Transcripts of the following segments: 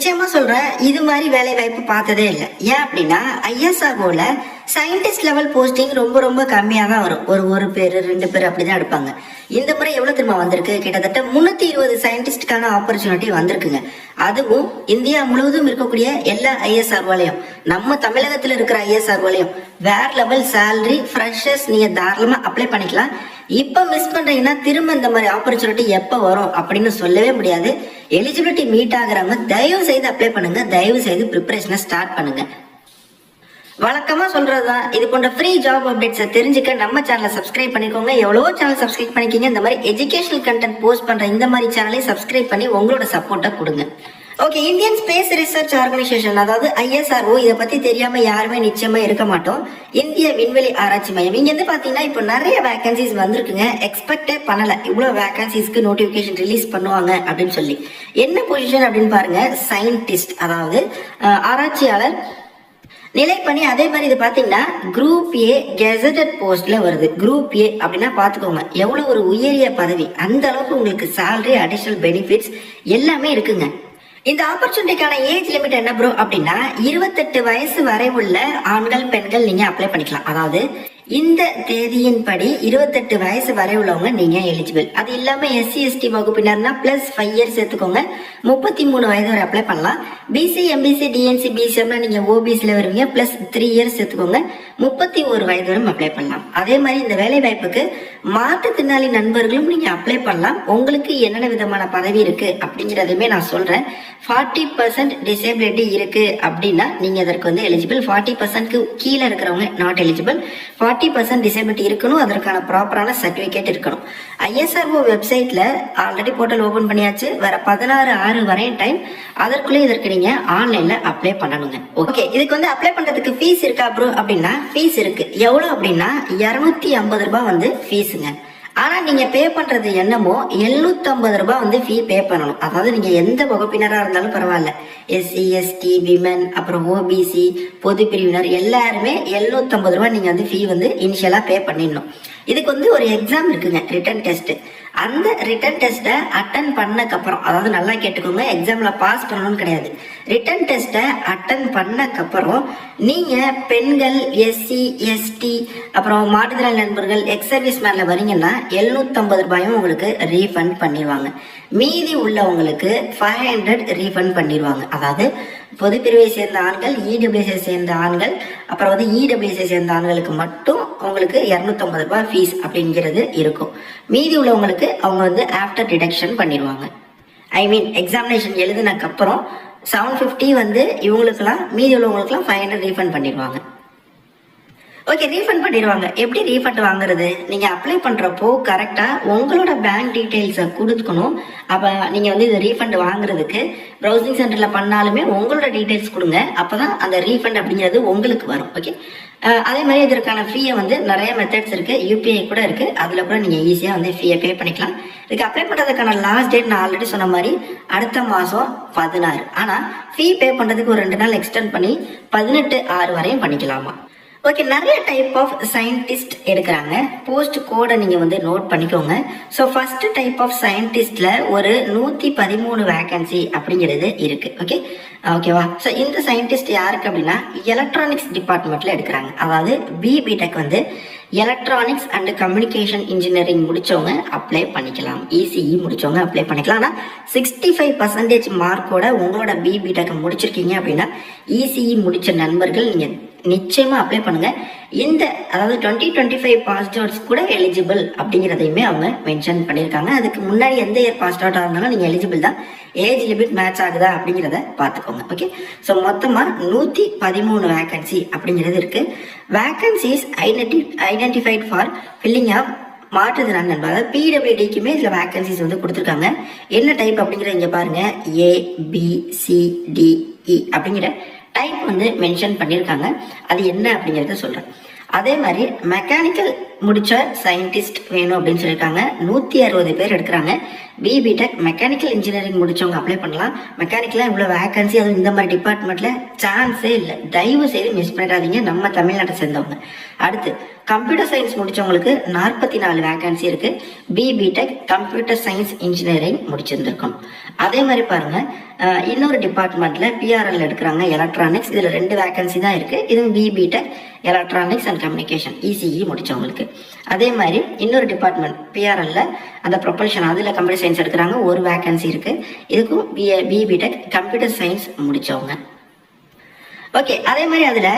நிச்சயமா சொல்றேன் இது மாதிரி வேலை வாய்ப்பு பார்த்ததே இல்லை. ஏன் அப்படின்னா ஐஎஸ்ஆர்ஓல சயின்டிஸ்ட் லெவல் போஸ்டிங் ரொம்ப ரொம்ப கம்மியாக தான் வரும். ஒரு ஒரு பேர் ரெண்டு பேர் அப்படிதான் எடுப்பாங்க. இந்த முறை எவ்வளவு திரும்ப வந்திருக்கு? கிட்டத்தட்ட முன்னூத்தி இருபது சயின்டிஸ்டுக்கான ஆப்பர்ச்சுனிட்டி வந்திருக்குங்க. அதுவும் இந்தியா முழுவதும் இருக்கக்கூடிய எல்லா ஐஎஸ்ஆர்ஓலையும் நம்ம தமிழகத்தில் இருக்கிற ஐஎஸ்ஆர்ஓலையும் வேற லெவல் சேலரி ஃப்ரெஷர்ஸ் நீங்க தாராளமா அப்ளை பண்ணிக்கலாம். இப்ப மிஸ் பண்றீங்கன்னா திரும்ப இந்த மாதிரி ஆப்பர்ச்சுனிட்டி எப்ப வரும் அப்படின்னு சொல்லவே முடியாது. எலிஜிபிலிட்டி மீட் ஆகுறவங்க தயவு செய்து அப்ளை பண்ணுங்க. தயவு செய்து ப்ரிப்பரேஷனை ஸ்டார்ட் பண்ணுங்க. வழக்கமா சொல்றதுதான். இது போன்ற ஃப்ரீ ஜாப் அப்டேட்ஸை தெரிஞ்சுக்க நம்ம சேனலை சப்ஸ்கிரைப் பண்ணிக்கோங்க. எவ்வளோ சேனல் சப்ஸ்கிரைப் பண்ணிக்கிங்க. இந்த மாதிரி எஜுகேஷனல் கண்டென்ட் போஸ்ட் பண்ற இந்த மாதிரி சேனலை சப்ஸ்கிரைப் பண்ணி உங்களோட சப்போர்ட்டை கொடுங்க. Okay Indian space research organisation அதாவது ஐஎஸ்ஆர்ஓ இதை பத்தி தெரியாம யாருமே நிச்சயமா இருக்க மாட்டோம். இந்திய விண்வெளி ஆராய்ச்சி மையம். இங்க இருந்து பாத்தீங்கன்னா இப்போ நிறைய வேகன்சிஸ் வந்திருக்குங்க. எக்ஸ்பெக்டே பண்ணல. இவ்வளவு வேகன்சிஸ்க்கு நோட்டிபிகேஷன் ரிலீஸ் பண்ணுவாங்க அப்படின்னு சொல்லி. என்ன பொசிஷன் அப்படின்னு பாருங்க? சயின்டிஸ்ட் அதாவது ஆராய்ச்சியாளர் நிலை நிலைப்பணி அதே மாதிரி இது பாத்தீங்கன்னா குரூப் ஏ கெசட்டட் போஸ்ட்ல வருது. குரூப் ஏ அப்படின்னா பாத்துக்கோங்க. எவ்வளவு ஒரு உயரிய பதவி அந்த அளவுக்கு உங்களுக்கு சேலரி அடிஷனல் பெனிஃபிட்ஸ் எல்லாமே இருக்குங்க. இந்த ஆப்பர்ச்சுனிட்டிக்கான ஏஜ் லிமிட் என்ன ப்ரோ அப்படின்னா இருபத்தெட்டு வயசு வரை உள்ள ஆண்கள் பெண்கள் நீங்க அப்ளை பண்ணிக்கலாம். அதாவது இந்த தேதியின்படி இருபத்தெட்டு வயசு வரை உள்ளவங்க நீங்க எலிஜிபிள் அது இல்லாம எஸ்சி எஸ்டி வகுப்பினர்னா பிளஸ் ஃபைவ் இயர்ஸ் சேர்த்துக்கோங்க. முப்பத்தி மூணு வயது வரை அப்ளை பண்ணலாம். பிசி எம்பிசி டிஎன்சி பிசிஎம்னா நீங்க ஓபிசில வருவீங்க. பிளஸ் த்ரீ இயர்ஸ் சேர்த்துக்கோங்க. முப்பத்தி ஒரு வயது வரை அப்ளை பண்ணலாம். அதே மாதிரி இந்த வேலை வாய்ப்புக்கு மாற்றுத்திறனாளி நண்பர்களும் நீங்க அப்ளை பண்ணலாம். உங்களுக்கு என்னென்ன விதமான பதவி இருக்கு அப்படிங்கிறதுமே நான் சொல்றேன். ஃபார்ட்டி பர்சன்ட் டிசேபிலிட்டி இருக்கு அப்படின்னா நீங்க அதற்கு வந்து எலிஜிபிள் ஃபார்ட்டி பர்சன்ட்க்கு கீழே இருக்கிறவங்க not eligible forty percent disability இருக்கணும் அதற்கான ப்ராப்பரான சர்டிஃபிகேட் இருக்கணும். ஐஎஸ்ஆர்ஓ வெப்சைட்ல ஆல்ரெடி போர்ட்டல் ஓபன் பண்ணியாச்சு. வர பதினாறு ஆறு வரையும் டைம் அதற்குள்ளே இதற்கு நீங்க ஆன்லைன்ல அப்ளை பண்ணணுங்க. ஓகே இதுக்கு வந்து அப்ளை பண்றதுக்கு ஃபீஸ் இருக்கா ப்ரோ அப்படின்னா ஃபீஸ் இருக்கு. எவ்வளோ அப்படின்னா இரநூத்தி ஐம்பது ரூபாய் வந்து ஃபீஸுங்க ஆனா நீங்க பே பண்றது என்னமோ 750 ரூபாய் வந்து ஃபீ பே பண்ணணும். அதாவது நீங்க எந்த வகுப்பினரா இருந்தாலும் பரவாயில்ல. எஸ்சி எஸ்டி விமன் அப்புறம் ஓபிசி பொது பிரிவினர் எல்லாருமே 750 ரூபாய் நீங்க வந்து ஃபீ வந்து இனிஷியலா பே பண்ணிடணும். இதுக்கு வந்து ஒரு எக்ஸாம் இருக்குங்க ரிட்டன் டெஸ்ட் அந்த ரிட்டன் டெஸ்ட்டை அட்டன் பண்ணக்கப்புறம் அதாவது நல்லா கேட்டுக்கோங்க எக்ஸாமில் பாஸ் பண்ணணும்னு கிடையாது. ரிட்டன் டெஸ்ட்டை அட்டன் பண்ணக்கப்புறம் நீங்கள் பெண்கள் எஸ்சி எஸ்டி அப்புறம் மாற்றுத்திறன் நண்பர்கள் எக்ஸ் சர்வீஸ் மேல வரீங்கன்னா 750 ரூபாயும் உங்களுக்கு ரீஃபண்ட் பண்ணிடுவாங்க. மீதி உள்ளவங்களுக்கு ஃபைவ் ஹண்ட்ரட் ரீஃபண்ட் பண்ணிடுவாங்க. அதாவது பொதுப்பிரிவை சேர்ந்த ஆண்கள் இடபிள்யூசியை சேர்ந்த ஆண்கள் அப்புறம் வந்து இடபிள்யூசியை சேர்ந்த ஆண்களுக்கு மட்டும் உங்களுக்கு 250 ரூபாய் ஃபீஸ் அப்படிங்கிறது இருக்கும். மீதி உள்ளவங்களுக்கு அவங்க வந்து ஆஃப்டர் டிடெக்ஷன் பண்ணிடுவாங்க ஐ மீன் எக்ஸாமினேஷன் எழுதினக்கப்புறம் செவன் ஃபிஃப்டி வந்து இவங்களுக்குலாம் மீதி உள்ளவங்களுக்குலாம் ஃபைவ் ஹண்ட்ரட் ரீஃபண்ட் பண்ணிடுவாங்க ஓகே ரீஃபண்ட் பண்ணிடுவாங்க. எப்படி ரீஃபண்ட் வாங்குறது? நீங்கள் அப்ளை பண்ணுறப்போ கரெக்டாக உங்களோட பேங்க் டீட்டெயில்ஸை கொடுத்துக்கணும். அப்போ நீங்கள் வந்து இதை ரீஃபண்ட் வாங்குறதுக்கு ப்ரௌசிங் சென்டரில் பண்ணாலுமே உங்களோட டீட்டெயில்ஸ் கொடுங்க. அப்போ தான் அந்த ரீஃபண்ட் அப்படிங்கிறது உங்களுக்கு வரும். ஓகே அதே மாதிரி இதற்கான ஃபீயை வந்து நிறைய மெத்தட்ஸ் இருக்குது யூபிஐ கூட இருக்குது அதில் கூட நீங்கள் ஈஸியாக வந்து ஃபீயை பே பண்ணிக்கலாம். இதுக்கு அப்ளை பண்ணுறதுக்கான லாஸ்ட் டேட் நான் ஆல்ரெடி சொன்ன மாதிரி அடுத்த மாதம் பதினாறு. ஆனால் ஃபீ பே பண்ணுறதுக்கு ஒரு ரெண்டு நாள் எக்ஸ்டெண்ட் பண்ணி பதினெட்டு ஆறு வரையும் பண்ணிக்கலாமா? ஓகே நிறைய டைப் ஆஃப் சயின்டிஸ்ட் எடுக்கிறாங்க. போஸ்ட் கோடை நீங்கள் வந்து நோட் பண்ணிக்கோங்க. ஸோ ஃபர்ஸ்ட் டைப் ஆஃப் சயின்டிஸ்டில் ஒரு நூற்றி பதிமூணு வேகன்சி அப்படிங்கிறது இருக்குது ஓகே ஓகேவா ஸோ இந்த சயின்டிஸ்ட் யாருக்கு அப்படின்னா எலக்ட்ரானிக்ஸ் டிபார்ட்மெண்ட்டில் எடுக்கிறாங்க. அதாவது பிபிடெக் வந்து எலக்ட்ரானிக்ஸ் அண்ட் கம்யூனிகேஷன் இன்ஜினியரிங் முடிச்சவங்க அப்ளை பண்ணிக்கலாம். இசிஇ முடிச்சவங்க அப்ளை பண்ணிக்கலாம். ஆனால் சிக்ஸ்டி ஃபைவ் பர்சன்டேஜ் மார்க்கோட உங்களோட பிபிடெக் முடிச்சிருக்கீங்க அப்படின்னா இசிஇ முடிச்ச நண்பர்கள் நீங்கள் நிச்சயமாக அப்ளை பண்ணுங்கள் இந்த அதாவது twenty twenty five passed outs கூட எலிஜிபிள் அப்படிங்கிறதையுமே அவங்க மென்ஷன் பண்ணியிருக்காங்க. அதுக்கு முன்னாடி எந்த இயர் பாஸ்ட் அவுட் இருந்தாலும் நீங்கள் எலிஜிபிள் தான். ஏஜ் லிமிட் மேட்ச் ஆகுதா அப்படிங்கிறத பார்த்துக்கோங்க ஓகே ஸோ மொத்தமாக நூற்றி பதிமூணு வேக்கன்சி அப்படிங்கிறது இருக்குது vacancies identi identified for filling of மாற்றுத்திறன் நண்பர் அதாவது பிடபிள்யூடிக்குமே இதில் வேக்கன்சிஸ் வந்து கொடுத்துருக்காங்க. என்ன டைப் அப்படிங்கிறத இங்கே பாருங்க. A B C D E அப்படிங்கிற டைப் வந்து மென்ஷன் பண்ணியிருக்காங்க அது என்ன அப்படிங்கிறத சொல்கிறேன் அதே மாதிரி மெக்கானிக்கல் முடிச்ச சயின்டிஸ்ட் வேணும் அப்படின்னு சொல்லியிருக்காங்க. நூற்றி அறுபது பேர் எடுக்கிறாங்க. பிபிடெக் மெக்கானிக்கல் இன்ஜினியரிங் முடிச்சவங்க அப்ளை பண்ணலாம். மெக்கானிக்கலாக இவ்வளோ வேகன்சி அதுவும் இந்த மாதிரி டிபார்ட்மெண்ட்டில் சான்ஸே இல்லை. தயவு செய்து மிஸ் பண்ணிடாதீங்க. நம்ம தமிழ்நாட்டை சேர்ந்தவங்க. அடுத்து கம்ப்யூட்டர் சயின்ஸ் முடிச்சவங்களுக்கு நாற்பத்தி நாலு வேகன்சி இருக்கு. BE BTech computer science engineering முடிச்சிருந்திருக்கோம். அதே மாதிரி பாருங்க. இன்னொரு டிபார்ட்மெண்ட்ல பிஆர்எல் எடுக்கிறாங்க. எலக்ட்ரானிக்ஸ் இதுல ரெண்டு வேகன்சி தான் இருக்கு. இதுவும் BE BTech electronics and communication ECE முடிச்சவங்களுக்கு. அதே மாதிரி இன்னொரு டிபார்ட்மெண்ட் பிஆர்எல்ல அந்த ப்ரொபல்ஷன் அதில் கம்ப்யூட்டர் சயின்ஸ் எடுக்கிறாங்க. ஒரு வேகன்சி இருக்கு. இதுக்கும் BE BE BTech computer science முடிச்சவங்க. ஓகே அதே மாதிரி அதில்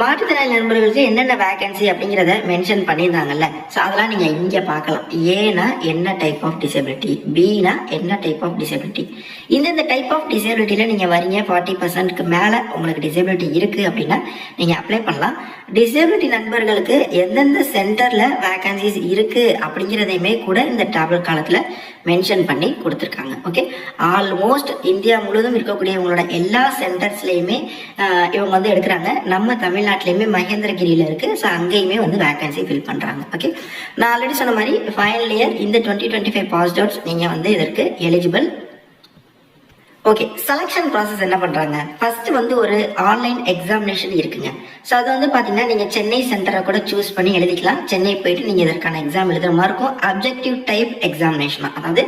மாற்றுத்திறனாளி நண்பர்களுக்கு என்னென்ன வேகன்சி அப்படிங்கிறத மென்ஷன் பண்ணியிருந்தாங்கல்ல. ஸோ அதெல்லாம் நீங்கள் இங்கே பார்க்கலாம். ஏனா என்ன டைப் ஆஃப் டிசபிலிட்டி பினா என்ன டைப் ஆஃப் டிசபிலிட்டி இந்தந்த டைப் ஆஃப் டிசபிலிட்டியில் நீங்கள் வரீங்க ஃபார்ட்டி பர்சன்ட்க்கு மேலே உங்களுக்கு டிசபிலிட்டி இருக்குது அப்படின்னா நீங்கள் அப்ளை பண்ணலாம். டிசபிலிட்டி நண்பர்களுக்கு எந்தெந்த சென்டரில் வேகன்சிஸ் இருக்குது அப்படிங்கிறதையுமே கூட இந்த டேப்லெட் காலத்தில் மென்ஷன் பண்ணி கொடுத்துருக்காங்க. ஓகே ஆல்மோஸ்ட் இந்தியா முழுவதும் இருக்கக்கூடியவங்களோட எல்லா சென்டர்ஸ்லையுமே இவங்க வந்து எடுக்கிறாங்க. நம்ம தமிழ்நாட்டிலையுமே மகேந்திரகிரியில் இருக்கு. ஸோ அங்கேயுமே வந்து வேகன்சி ஃபில் பண்ணுறாங்க ஓகே நான் ஆல்ரெடி சொன்ன மாதிரி ஃபைனல் இயர் இந்த twenty twenty five pass outs நீங்கள் வந்து இதற்கு எலிஜிபிள் ஓகே செலெக்ஷன் ப்ராசஸ் என்ன பண்றாங்க? ஃபர்ஸ்ட் வந்து ஒரு ஆன்லைன் எக்ஸாமினேஷன் இருக்குங்க. ஸோ அது வந்து பார்த்தீங்கன்னா நீங்க சென்னை சென்டரை கூட சூஸ் பண்ணி எழுதிக்கலாம். சென்னை போயிட்டு நீங்க இதற்கான எக்ஸாம் எழுதுற மாதிரி இருக்கும். அப்ஜெக்டிவ் டைப் எக்ஸாமினேஷன் அதாவது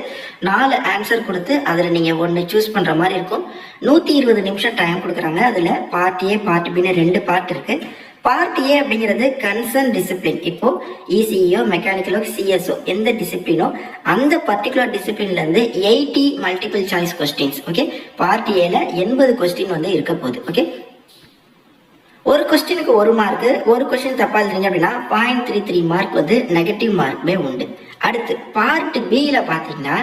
நாலு ஆன்சர் கொடுத்து அதில் நீங்க ஒன்று சூஸ் பண்ற மாதிரி இருக்கும். நூற்றி இருபது நிமிஷம் டைம் கொடுக்குறாங்க. அதில் பார்ட் ஏ பார்ட் பின்னு ரெண்டு பார்ட் இருக்கு. பார்ட் ஏ அப்படிங்கிறது கன்சர்ன் டிசிப்ளின் இப்போ இசிஇஓ மெக்கானிக்கலோ சிஎஸ்ஓ எந்த டிசிப்ளினோ அந்த பர்டிகுலர் டிசிப்ளின்ல இருந்து eighty multiple choice questions okay part ஏல எண்பது கொஸ்டின் வந்து இருக்க போகுது ஓகே ஒரு கொஸ்டினுக்கு ஒரு மார்க் ஒரு கொஸ்டின் தப்பா எழுதுறீங்க அப்படின்னா பாயிண்ட் த்ரீ த்ரீ மார்க் வந்து நெகட்டிவ் மார்க்குமே உண்டு. அடுத்து பார்ட் பியில் பார்த்தீங்கன்னா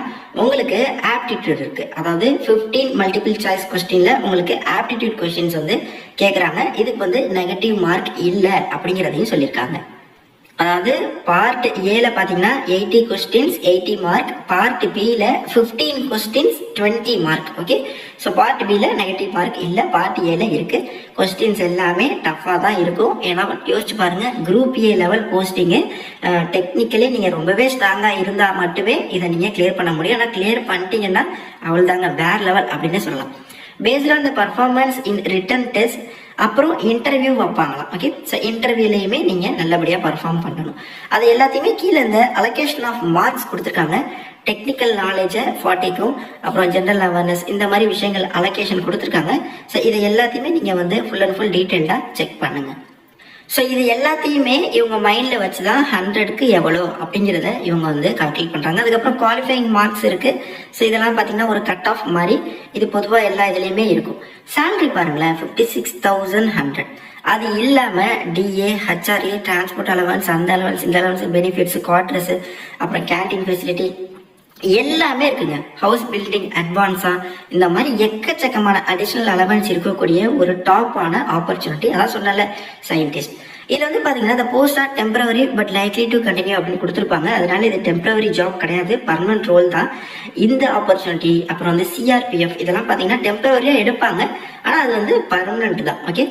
உங்களுக்கு ஆப்டிடியூட் இருக்கு. அதாவது 15 மல்டிபிள் சாய்ஸ் கொஸ்டின்ல உங்களுக்கு ஆப்டிடியூட் கொஸ்டின்ஸ் வந்து கேட்குறாங்க இதுக்கு வந்து நெகட்டிவ் மார்க் இல்லை அப்படிங்கிறதையும் சொல்லியிருக்காங்க அதாவது பார்ட் ஏல பார்த்தீங்கன்னா eighty questions eighty mark part பியில் fifteen questions twenty mark okay so part பியில் நெகட்டிவ் மார்க் இல்லை. பார்ட் ஏல இருக்கு. கொஸ்டின்ஸ் எல்லாமே டஃப்பாக தான் இருக்கும். ஏன்னா யோசிச்சு பாருங்க குரூப் ஏ லெவல் போஸ்டிங்கு டெக்னிக்கலி நீங்கள் ரொம்பவே ஸ்ட்ராங்காக இருந்தால் மட்டுமே இதை நீங்கள் கிளியர் பண்ண முடியும். ஆனால் கிளியர் பண்ணிட்டீங்கன்னா அவள் தாங்க வேற லெவல் அப்படின்னு சொல்லலாம். Based on the performance in written test அப்புறம் இன்டர்வியூ வைப்பாங்களாம். ஓகே ஸோ இன்டர்வியூலையுமே நீங்கள் நல்லபடியாக பர்ஃபார்ம் பண்ணணும். அது எல்லாத்தையுமே கீழே இந்த அலோகேஷன் ஆஃப் மார்க்ஸ் கொடுத்துருக்காங்க. டெக்னிக்கல் நாலேஜை ஃபார்ட்டிக்கும் அப்புறம் ஜென்ரல் அவேர்னஸ் இந்த மாதிரி விஷயங்கள் அலோகேஷன் கொடுத்துருக்காங்க. ஸோ இதை எல்லாத்தையுமே நீங்கள் வந்து ஃபுல் அண்ட் ஃபுல் டீட்டெயில்டாக செக் பண்ணுங்கள் ஸோ இது எல்லாத்தையுமே இவங்க மைண்டில் வச்சு தான் ஹண்ட்ரடுக்கு எவ்வளோ அப்படிங்கிறத இவங்க வந்து கால்குலேட் பண்ணுறாங்க அதுக்கப்புறம் குவாலிஃபைங் மார்க்ஸ் இருக்குது ஸோ இதெல்லாம் பார்த்தீங்கன்னா ஒரு கட் ஆஃப் மாதிரி இது பொதுவாக எல்லா இதுலேயுமே இருக்கும். சேலரி பாருங்களேன் ஃபிஃப்டி சிக்ஸ் தௌசண்ட் ஹண்ட்ரட் அது இல்லாமல் டிஏ ஹச்ஆர்ஏ டிரான்ஸ்போர்ட் அலவன்ஸ் அந்த அலவன்ஸ் இந்த அலவன்ஸ் பெனிஃபிட்ஸ் குவார்டர்ஸ் அப்புறம் கேண்டீன் ஃபெசிலிட்டி எல்லாமே இருக்குங்க. ஹவுஸ் பில்டிங் அட்வான்ஸா இந்த மாதிரி எக்கச்சக்கமான அடிஷனல் அலவன்ஸ் இருக்கக்கூடிய ஒரு டாப்பான ஆப்பர்ச்சுனிட்டி அதான் சொன்னல சயின்டிஸ்ட் இதுல வந்து பாத்தீங்கன்னா இந்த post are temporary but likely to continue அப்படின்னு கொடுத்துருப்பாங்க. அதனால இது டெம்பரவரி ஜாப் கிடையாது. பர்மனன்ட் ரோல் தான். இந்த ஆப்பர்ச்சுனிட்டி அப்புறம் வந்து சிஆர்பிஎஃப் இதெல்லாம் பாத்தீங்கன்னா டெம்பரவரியா எடுப்பாங்க. ஆனா அது வந்து பர்மனன்ட் தான். ஓகே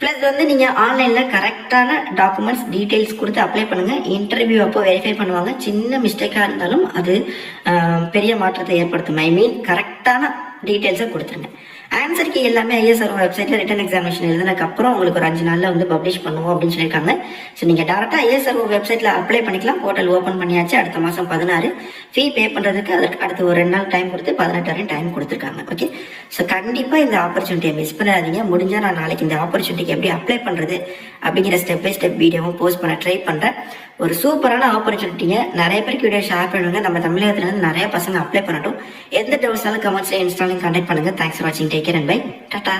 ப்ளஸ் வந்து நீங்கள் ஆன்லைனில் கரெக்டான டாக்குமெண்ட்ஸ் டீட்டெயில்ஸ் கொடுத்து அப்ளை பண்ணுங்கள் இன்டர்வியூ அப்போ வெரிஃபை பண்ணுவாங்க. சின்ன மிஸ்டேக்காக இருந்தாலும் அது பெரிய மாற்றத்தை ஏற்படுத்தும். ஐ மீன் கரெக்டான டீட்டெயில்ஸை கொடுத்துருங்க. ஆன்சர் கீ எல்லாமே ஐஎஸ்ஆர் வெப்சைட்டில் ரிட்டன் எக்ஸாமினேஷன் எழுதுனதுக்கு அப்புறம் உங்களுக்கு ஒரு அஞ்சு நாளில் வந்து பப்ளிஷ் பண்ணுவோம் அப்படின்னு சொல்லியிருக்காங்க. ஸோ நீங்கள் டேரெக்டாக ஐஎஸ்ஆர் வெப்சைட்டில் அப்ளை பண்ணிக்கலாம். போர்ட்டல் ஓப்பன் பண்ணியாச்சு. அடுத்த மாதம் பதினாறு. ஃபீ பே பண்ணுறதுக்கு அதற்கு அடுத்து ஒரு ரெண்டு நாள் டைம் கொடுத்து பதினெட்டு வரையும் டைம் கொடுத்துருக்காங்க. ஓகே ஸோ கண்டிப்பாக இந்த ஆப்பர்ச்சுனிட்டியை மிஸ் பண்ணாதீங்க. முடிஞ்சால் நான் நாளைக்கு இந்த ஆப்பர்ச்சுனிட்டிக்கு எப்படி அப்ளை பண்ணுறது அப்படிங்கிற ஸ்டெப் பை ஸ்டெப் வீடியோவும் போஸ்ட் பண்ண ட்ரை பண்ணுறேன் ஒரு சூப்பரான ஆப்பர்ச்சுனிட்டிங்க நிறைய பேருக்கு வீடியோ ஷேர் பண்ணுவாங்க நம்ம தமிழகத்துல இருந்து நிறைய பசங்க அப்ளை பண்ணட்டும். எந்த டவுட்ஸ்னாலும் கமெண்ட்ஸ்ல இன்ஸ்டாலும் கான்டாக்ட் பண்ணுங்க. தேங்க்ஸ் ஃபார் வாட்சிங் take care and bye tata